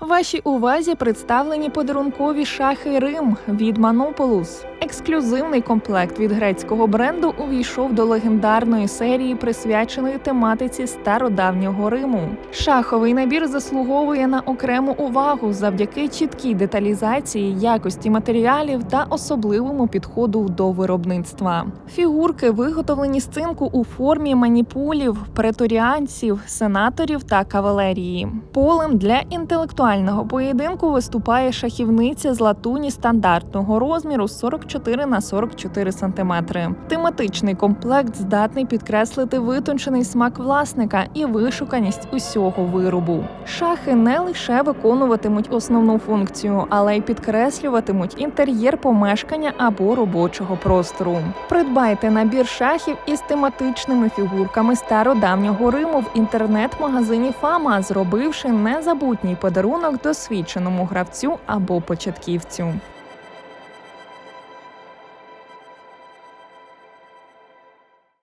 Вашій увазі представлені подарункові шахи Рим від Манополус. Ексклюзивний комплект від грецького бренду увійшов до легендарної серії, присвяченої тематиці стародавнього Риму. Шаховий набір заслуговує на окрему увагу завдяки чіткій деталізації, якості матеріалів та особливому підходу до виробництва. Фігурки виготовлені з цинку у формі маніпулів, преторіанців, сенаторів та кавалерії. Полем для інтелектуального поєдинку виступає шахівниця з латуні стандартного розміру 44 на 44 см. Тематичний комплект здатний підкреслити витончений смак власника і вишуканість усього виробу. Шахи не лише виконуватимуть основну функцію, але й підкреслюватимуть інтер'єр помешкання або робочого простору. Придбайте набір шахів із тематичними фігурками стародавнього Риму в інтернет-магазині Фама, зробивши незабутній подарунок досвідченому гравцю або початківцю.